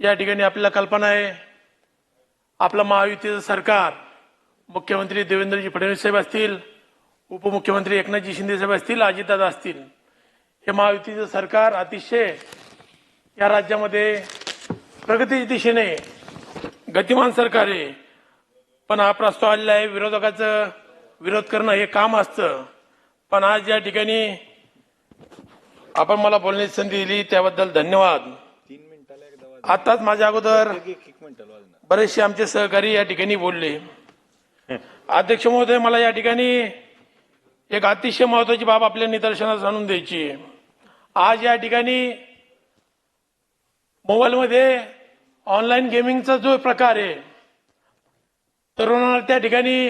या ठिकाणी आपल्याला कल्पना आहे. आपलं महायुतीचं सरकार मुख्यमंत्री देवेंद्रजी फडणवीस साहेब असतील उपमुख्यमंत्री एकनाथजी शिंदे साहेब असतील अजितदादा असतील. हे महायुतीचं सरकार अतिशय या राज्यामध्ये प्रगतीच्या दिशेने गतिमान सरकार आहे. पण हा प्रस्ताव आलेला आहे विरोधकाचं विरोध करणं हे काम असतं. पण आज या ठिकाणी आपण मला बोलण्याची संधी दिली त्याबद्दल धन्यवाद. आताच माझ्या अगोदर बरेचसे आमचे सहकारी या ठिकाणी बोलले. अध्यक्ष महोदय मला या ठिकाणी एक अतिशय महत्वाची बाब आपल्या निदर्शनास आणून द्यायची आहे. आज या ठिकाणी मोबाईलमध्ये ऑनलाईन गेमिंगचा जो प्रकार आहे तरुणांना त्या ठिकाणी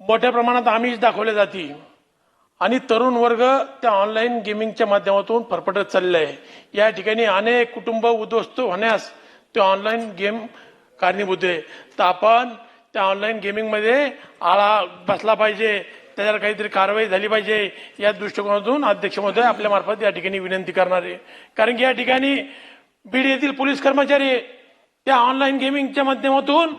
मोठ्या प्रमाणात आमिष दाखवले जाते. आणि तरुण वर्ग त्या ऑनलाईन गेमिंगच्या माध्यमातून फरफटत चालले आहे या ठिकाणी अनेक कुटुंब उद्ध्वस्त होण्यास ते ऑनलाईन गेम कारणीभूत आहे. तर आपण त्या ऑनलाईन गेमिंगमध्ये आळा बसला पाहिजे. त्याच्यावर काहीतरी कारवाई झाली पाहिजे. या दृष्टिकोनातून अध्यक्ष महोदय आपल्या मार्फत या ठिकाणी विनंती करणार आहे. कारण की या ठिकाणी बीड येथील पोलीस कर्मचारी त्या ऑनलाईन गेमिंगच्या माध्यमातून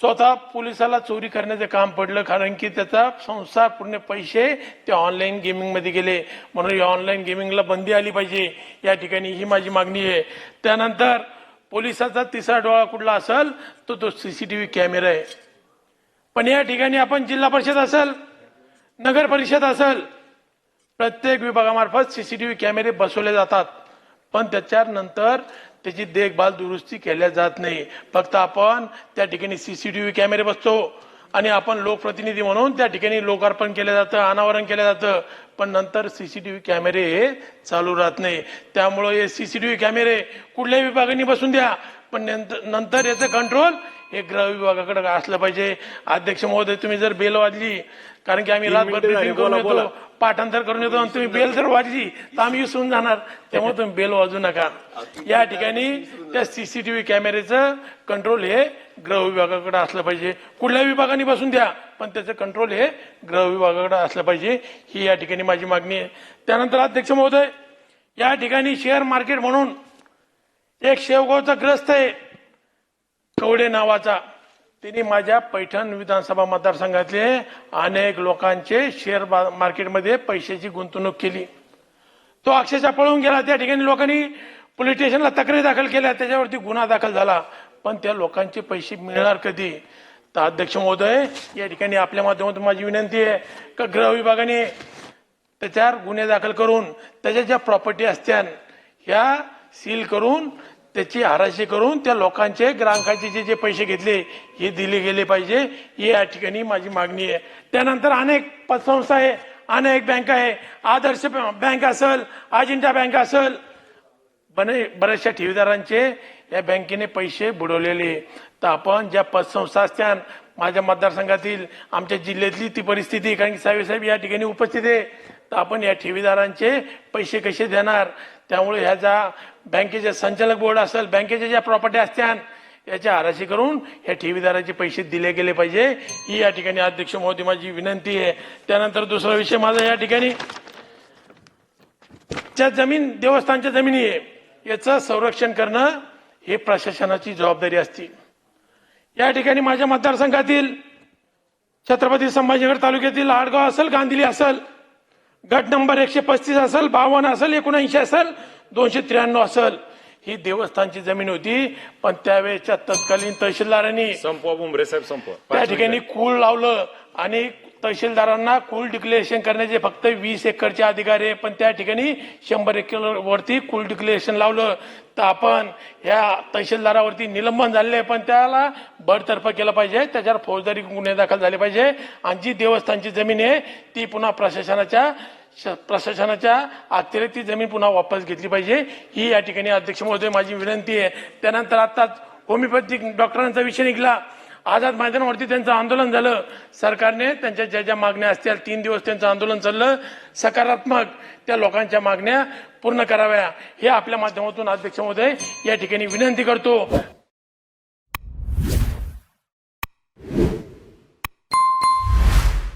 स्वतः पोलिसाला चोरी करण्याचं काम पडलं कारण की त्याचा संसार पूर्ण पैसे ते ऑनलाईन गेमिंगमध्ये गेले. म्हणून या ऑनलाईन गेमिंगला बंदी आली पाहिजे. या ठिकाणी ही माझी मागणी आहे. त्यानंतर पोलिसाचा तिसरा डोळा कुठला असेल तो तो व्ही कॅमेरा आहे. पण या ठिकाणी आपण जिल्हा परिषद असेल नगर परिषद असेल प्रत्येक विभागामार्फत सी सी टी व्ही कॅमेरे बसवले जातात. पण त्याच्यानंतर त्याची देखभाल दुरुस्ती केल्या जात नाही. फक्त आपण त्या ठिकाणी सी सी टी व्ही कॅमेरे बसतो आणि आपण लोकप्रतिनिधी म्हणून त्या ठिकाणी लोकार्पण केलं जातं अनावरण केलं जातं. पण नंतर सी सी टी व्ही कॅमेरे हे चालू राहत नाही. त्यामुळं हे सी सी टी व्ही कॅमेरे कुठल्याही विभागाने बसून द्या. पण नंतर नंतर याचं कंट्रोल हे गृह विभागाकडे असलं पाहिजे. अध्यक्ष महोदय तुम्ही जर बेल वाजली कारण की आम्ही रातभर briefing करून येतो पाठांतर करून येतो आणि तुम्ही बेल जर वाजली तर आम्ही विसरून जाणार. त्यामुळे तुम्ही बेल वाजू नका. या ठिकाणी त्या सीसीटीव्ही कॅमेरेचं कंट्रोल हे गृह विभागाकडे असलं पाहिजे. कुठल्या विभागाने बसून द्या पण त्याचं कंट्रोल हे गृह विभागाकडे असलं पाहिजे. ही या ठिकाणी माझी मागणी आहे. त्यानंतर अध्यक्ष महोदय या ठिकाणी शेअर मार्केट म्हणून एक शेवगावचा ग्रस्त आहे. कवडे नावाचा. त्यांनी माझ्या पैठण विधानसभा मतदारसंघातले अनेक लोकांचे शेअर मार्केटमध्ये पैशाची गुंतवणूक केली. तो अक्षरशः पळून गेला. त्या ठिकाणी लोकांनी पोलीस स्टेशनला तक्रारी दाखल केल्या. त्याच्यावरती गुन्हा दाखल झाला. पण त्या लोकांचे पैसे मिळणार कधी? तर अध्यक्ष महोदय या ठिकाणी आपल्या माध्यमातून माझी विनंती आहे का गृह विभागाने त्याच्यावर गुन्हे दाखल करून त्याच्या ज्या प्रॉपर्टी असत्या ह्या सील करून त्याची हाराशी करून त्या लोकांचे ग्राहकाचे जे जे पैसे घेतले हे दिले गेले पाहिजे. हे या ठिकाणी माझी मागणी आहे. त्यानंतर अनेक पतसंस्था आहे अनेक बँक आहे. आदर्श बँक असेल अजिंठा बँक असेल बने बऱ्याचशा ठेवीदारांचे या बँकेने पैसे बुडवलेले तर आपण ज्या पतसंस्था असत्या माझ्या मतदारसंघातील आमच्या जिल्ह्यातली ती परिस्थिती कारण की साहेब या ठिकाणी उपस्थित आहे. तर आपण या ठेवीदारांचे पैसे कसे देणार? त्यामुळे ह्या ज्या बँकेचे संचालक बोर्ड असेल बँकेच्या ज्या प्रॉपर्टी असत्या याच्या आराशी करून ह्या ठेवीदाराचे पैसे दिले गेले पाहिजे. ही या ठिकाणी अध्यक्ष महोदय माझी विनंती आहे. त्यानंतर दुसरा विषय माझा या ठिकाणी. ज्या जमीन देवस्थानच्या जमिनी आहे याचं संरक्षण करणं हे प्रशासनाची जबाबदारी असते. या ठिकाणी माझ्या मतदारसंघातील छत्रपती संभाजीनगर तालुक्यातील आडगाव असेल गांधिली असेल गट नंबर एकशे पस्तीस असेल बावन्न असेल एकोणऐंशी असेल दोनशे त्र्याण्णव असेल. ही देवस्थानची जमीन होती पण त्यावेळेच्या तत्कालीन तहसीलदारांनी संपवा बुमरे साहेब संपवा. त्या पाच ठिकाणी कूळ लावलं आणि तहसीलदारांना कुल डिक्लेरेशन करण्याचे फक्त वीस एकरचे अधिकार आहे पण त्या ठिकाणी शंभर एकर वरती कुल डिक्लेरेशन लावलं. तर आपण ह्या तहसीलदारावरती निलंबन झाले पण त्याला बडतर्फ केलं पाहिजे त्याच्यावर फौजदारी गुन्हे दाखल झाले पाहिजे. आणि जी देवस्थानची जमीन आहे ती पुन्हा प्रशासनाच्या प्रशासनाच्या अखेरीत ती जमीन पुन्हा वापस घेतली पाहिजे. ही या ठिकाणी अध्यक्ष महोदय माझी विनंती आहे. त्यानंतर आताच होमिओपॅथिक डॉक्टरांचा विषय निघाला. आझाद मैदानावरती त्यांचं आंदोलन झालं. सरकारने त्यांच्या ज्या ज्या मागण्या असतील तीन दिवस त्यांचं आंदोलन चाललं. सकारात्मक त्या लोकांच्या मागण्या पूर्ण कराव्या. हे आपल्या माध्यमातून अध्यक्ष महोदय या ठिकाणी विनंती करतो.